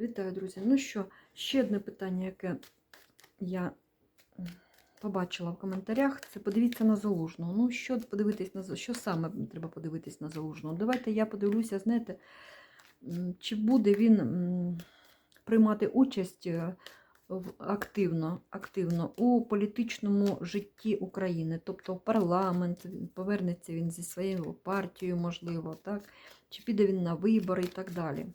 Вітаю, друзі. Ну що, ще одне питання, яке я побачила в коментарях, це подивіться на залужного. Ну, що подивитись на що саме треба подивитись на залужного? Давайте я подивлюся, знаєте, чи буде він приймати участь е, активно, активно у політичному житті України, тобто в парламент, повернеться він зі своєю партією, можливо, так? чи піде він на вибори і так далі.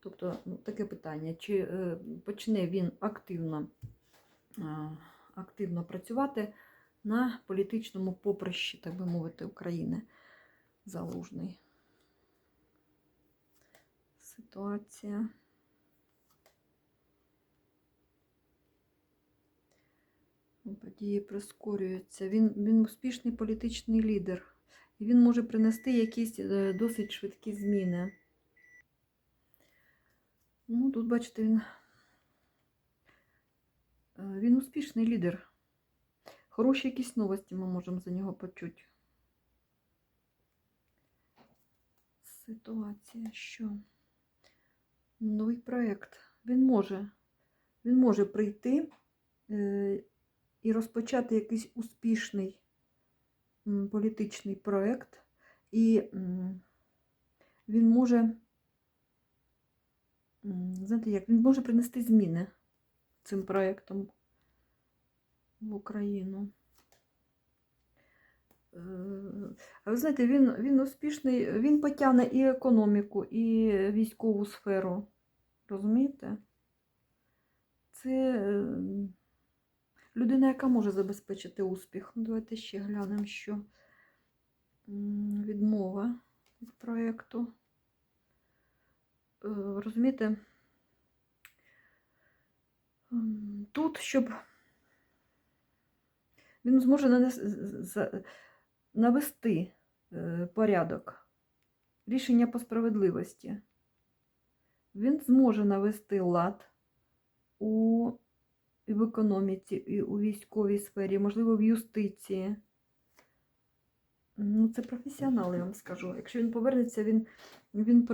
Тобто ну, таке питання, чи е, почне він активно, активно працювати на політичному поприщі, так би мовити, України залужний. Ситуація. Події прискорюються. Він, він успішний політичний лідер. І він може принести якісь е, досить швидкі зміни. Ну, тут, бачите, він, е, він успішний лідер. Хороші якісь новості ми можемо за нього почути. Ситуація, що? Новий проєкт. Він може. Він може прийти е, і розпочати якийсь успішний політичний проєкт. І він може Знаєте, як він може принести зміни цим проєктом в Україну. Е, ви знаєте, він, він успішний, він потягне і економіку, і військову сферу. Розумієте? Це е, людина, яка може забезпечити успіх. Ну, Давайте ще глянемо, що відмова від проєкту. Е, розумієте, тут, щоб він зможе навести е, порядок, рішення по справедливості. Він зможе навести лад у, і в економіці, і у військовій сфері, можливо, в юстиції. Ну, це професіонал, я вам скажу. Якщо він повернеться, він, він,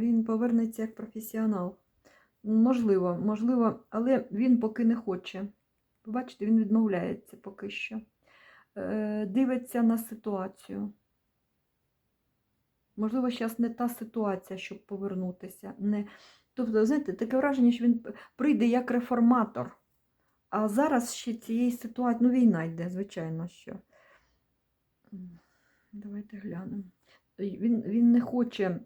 він повернеться як професіонал. Можливо, можливо, але він поки не хоче. Бачите, він відмовляється поки що. Е, Дивиться на ситуацію. Можливо, зараз не та ситуація, щоб повернутися. Не... Тобто, знаєте, таке враження, що він прийде як реформатор. А зараз ще цієї ситуації, ну, війна йде, звичайно, що. Давайте глянемо. Він, він не хоче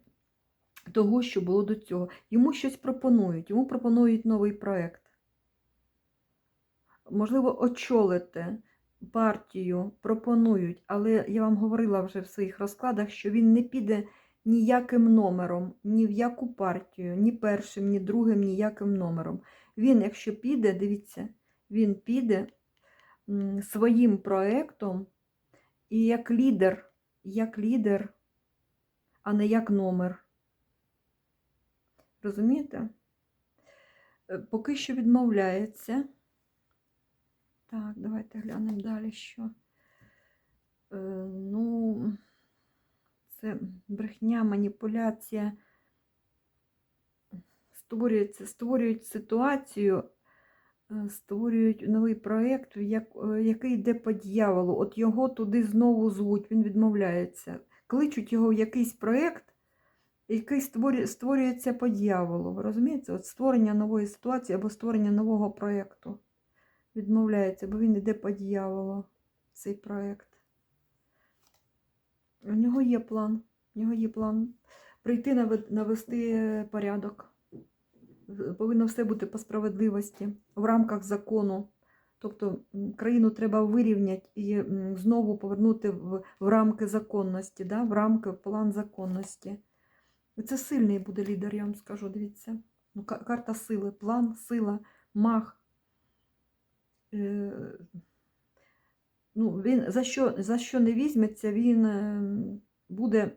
того, що було до цього. Йому щось пропонують, йому пропонують новий проєкт. Можливо, очолити партію пропонують, але я вам говорила вже в своїх розкладах, що він не піде ніяким номером, ні в яку партію, ні першим, ні другим, ніяким номером. Він, якщо піде, дивіться, він піде своїм проєктом і як лідер, як лідер, а не як номер. Розумієте? Е, Поки що відмовляється. Так, давайте глянемо далі, що. Е, ну, це брехня, маніпуляція. Створюється, створюють ситуацію, е, створюють новий проєкт, як, який йде по дьяволу. От його туди знову звуть, він відмовляється. Кличуть його в якийсь проєкт, який створюється по дьяволу. Ви розумієте? От створення нової ситуації або створення нового проєкту відмовляється, бо він йде по дьяволу, цей проєкт. У нього є план. У нього є план прийти навести порядок. Повинно все бути по справедливості в рамках закону. Тобто країну треба вирівняти і знову повернути в, в рамки законності, да? в рамки в план законності. Це сильний буде лідер, я вам скажу, дивіться. Ну, карта сили, план, сила, мах. Е, ну, він за що, за що не візьметься, він е, буде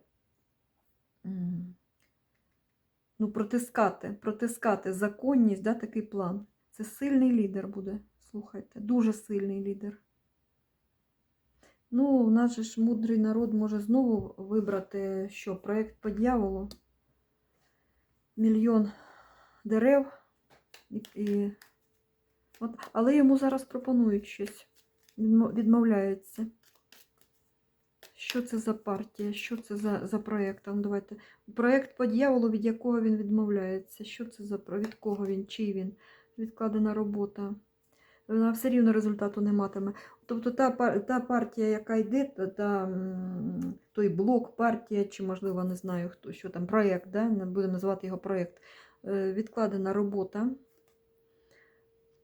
ну, протискати, протискати законність, да, такий план. Це сильний лідер буде, слухайте, дуже сильний лідер. Ну, у нас ж мудрий народ може знову вибрати що? Проєкт по дьяволу. Мільйон дерев. І. От, але йому зараз пропонують щось. Відмо- Відмовляється. Що це за партія? Що це за, за проєкт? Ну, давайте. Проєкт по дьяволу, від якого він відмовляється. Що це за від кого він? Чий він? Відкладена робота. Вона все рівно результату не матиме. Тобто та, та партія, яка йде, та, та, той блок, партія, чи, можливо, не знаю, хто, що там, проєкт, да? будемо називати його проєкт, е, відкладена робота.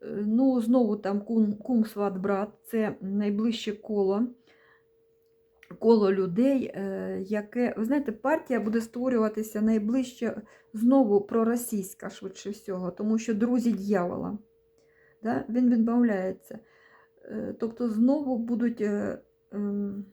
Е, Ну, знову там кум, кум сват, брат, це найближче коло, коло людей, е, яке, ви знаєте, партія буде створюватися найближче знову проросійська, швидше всього, тому що друзі дьявола. Да? Він відмовляється. Е, Тобто знову будуть е, ем,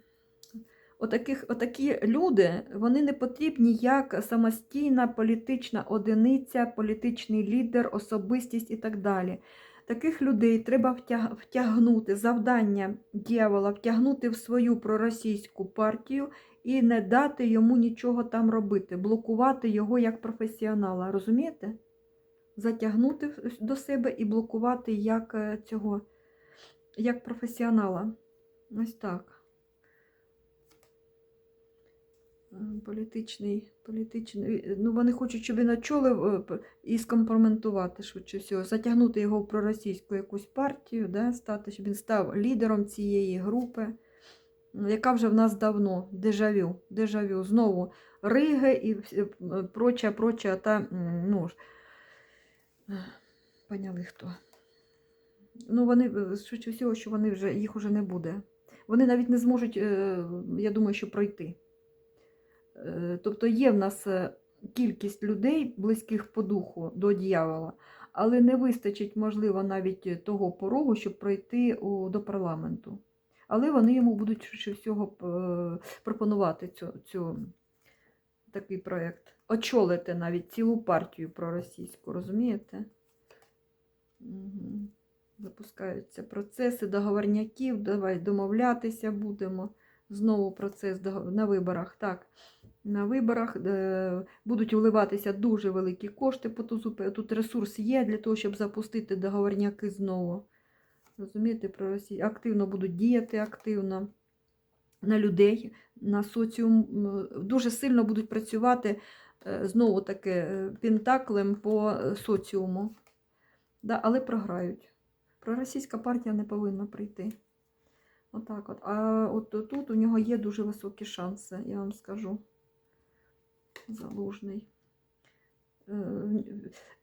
отаких, отакі люди, вони не потрібні як самостійна політична одиниця, політичний лідер, особистість і так далі. Таких людей треба втяг- втягнути, завдання дьявола, втягнути в свою проросійську партію і не дати йому нічого там робити, блокувати його як професіонала. Розумієте? Затягнути до себе і блокувати як е, цього, як професіонала. Ось так. Е, Політичний, політичний. Ну, вони хочуть, щоб він очолив е, і скомпрометувати швидше всього, затягнути його в проросійську якусь партію, да, стати, щоб він став лідером цієї групи, яка вже в нас давно дежавю. дежавю. Знову Риги і е, проча, проча та ну, поняли хто. Ну, вони, швидше всього, що вони вже, їх вже не буде. Вони навіть не зможуть, е, я думаю, що пройти. Е, Тобто є в нас е, кількість людей, близьких по духу до дьявола, але не вистачить, можливо, навіть того порогу, щоб пройти до парламенту. Але вони йому будуть швидше всього пропонувати цю, цю, такий проєкт. Очолити навіть цілу партію проросійську, розумієте? Угу. Запускаються процеси договорняків, давай домовлятися будемо. Знову процес на виборах. Так, на виборах е, будуть вливатися дуже великі кошти по тузу. Тут ресурс є для того, щоб запустити договорняки знову. Розумієте, про Росію. Активно будуть діяти активно на людей, на соціум. Дуже сильно будуть працювати е, знову таки е, пентаклем по соціуму. Да, але програють. Проросійська партія не повинна прийти. Отак от. А от тут у нього є дуже високі шанси, я вам скажу. Залужний. Е,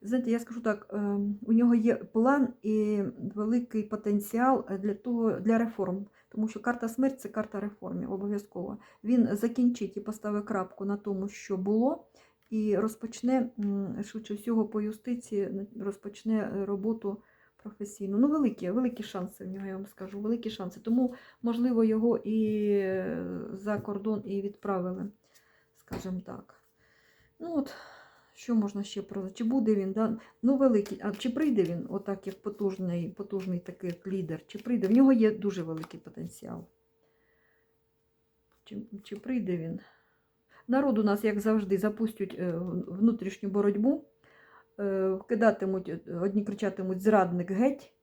Знаєте, я скажу так, е, у нього є план і великий потенціал для того, для реформ. Тому що карта смерть це карта реформи, обов'язково. Він закінчить і поставить крапку на тому, що було, і розпочне, швидше всього, по юстиції розпочне роботу професійну. Ну, великі, великі шанси в нього, я вам скажу, великі шанси. Тому, можливо, його і за кордон і відправили, скажімо так. Ну от, що можна ще про чи буде він? Да? Ну, великий, а чи прийде він, отак як потужний, потужний такий лідер, чи прийде? В нього є дуже великий потенціал. Чи, чи прийде він? Народ у нас, як завжди, запустять е, внутрішню боротьбу, е, вкидатимуть, е, одні кричатимуть зрадник геть,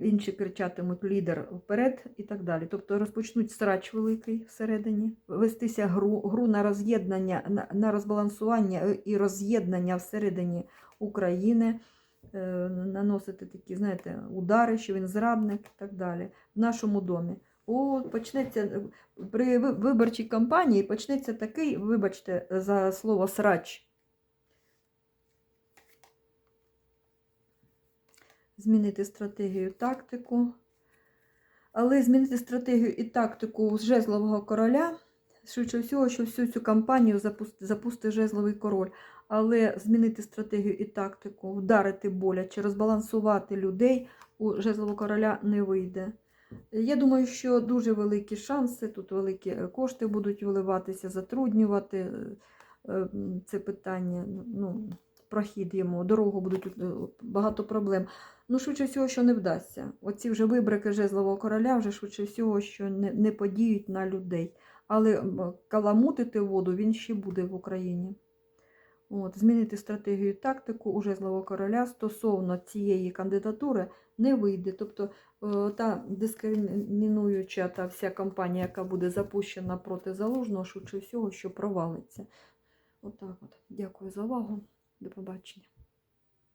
інші кричатимуть лідер вперед і так далі. Тобто розпочнуть срач великий всередині, вестися гру, гру на роз'єднання, на, на розбалансування е, і роз'єднання всередині України, наносити такі, знаєте, удари, що він зрадник і так далі в нашому домі. О, почнеться при виборчій кампанії почнеться такий, вибачте, за слово срач. Змінити стратегію, тактику. Але змінити стратегію і тактику жезлового короля, швидше всього, що всю цю кампанію запусти, запустить жезловий король. Але змінити стратегію і тактику, вдарити боляче, розбалансувати людей у жезлового короля не вийде. Я думаю, що дуже великі шанси, тут великі е, кошти будуть виливатися, затруднювати е, е, це питання. Ну, прохід йому, дорогу будуть е, багато проблем. Ну, швидше всього, що не вдасться. Оці вже вибрики жезлового короля, вже швидше всього, що не, не подіють на людей. Але каламутити воду він ще буде в Україні. От, змінити стратегію і тактику уже злого короля стосовно цієї кандидатури не вийде. Тобто е, та дискримінуюча та вся кампанія, яка буде запущена проти залужного, швидше всього, що провалиться. Отак от. Дякую за увагу. До побачення.